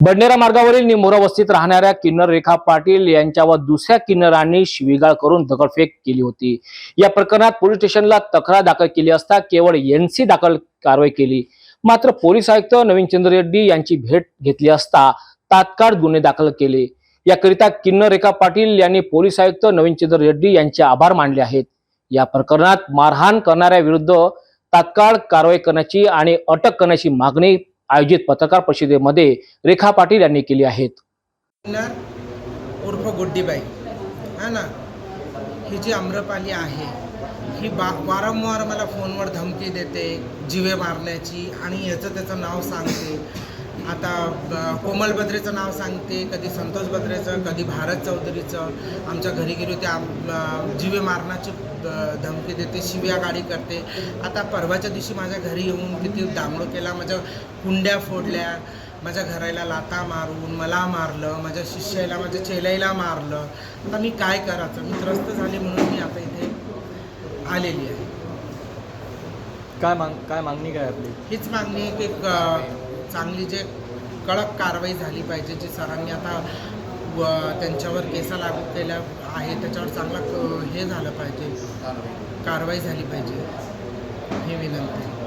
बडनेरा मार्गावरील निमोरा वस्तीत राहणाऱ्या किन्नर रेखा पाटील यांच्यावर दुसऱ्या किन्नरांनी शिवीगाळ करून दगडफेक केली होती. या प्रकरणात पोलीस स्टेशनला तक्रार दाखल केली असता केवळ एनसी दाखल कारवाई केली. मात्र पोलीस आयुक्त नवीन चंद्र रेड्डी यांची भेट घेतली असता तात्काळ गुन्हे दाखल केले. याकरिता किन्नर रेखा पाटील यांनी पोलीस आयुक्त नवीन चंद्र रेड्डी यांचे आभार मानले आहेत. या प्रकरणात मारहाण करणाऱ्या विरुद्ध तात्काळ कारवाई करण्याची आणि अटक करण्याची मागणी आयोजित पत्रकार परिषदेमध्ये रेखा पाटील यांनी केली आहेत. उर्फ गुड्डीबाई. है ना? ही जी आम्रपाली आहे ही बा वारंवार मला फोनवर धमकी देते जिवे मारण्याची आणि याचं त्याचं नाव सांगते. आता कोमल बद्रेचं नाव सांगते कधी संतोष बद्रेचं कधी भारत चौधरीचं. आमच्या घरी गेलो त्या जिवे मारण्याची धमकी देते शिव्या गाडी करते. आता परवाच्या दिवशी माझ्या घरी येऊन किती दांगडो केला माझ्या कुंड्या फोडल्या माझ्या घराला लाता मारून मला मारलं माझ्या शिष्याला माझ्या चेलाईला मारलं. आता मी काय करायचं? मी त्रस्त झाले म्हणून मी आता इथे आलेली आहे. काय माग काय मागणी काय आपली? हीच मागणी क- चांगली जे कडक कारवाई झाली पाहिजे जी सरांनी आता व त्यांच्यावर केसा लागू केल्या आहे त्याच्यावर चांगला हे झालं पाहिजे. कारवाई झाली पाहिजे. ही विनंती.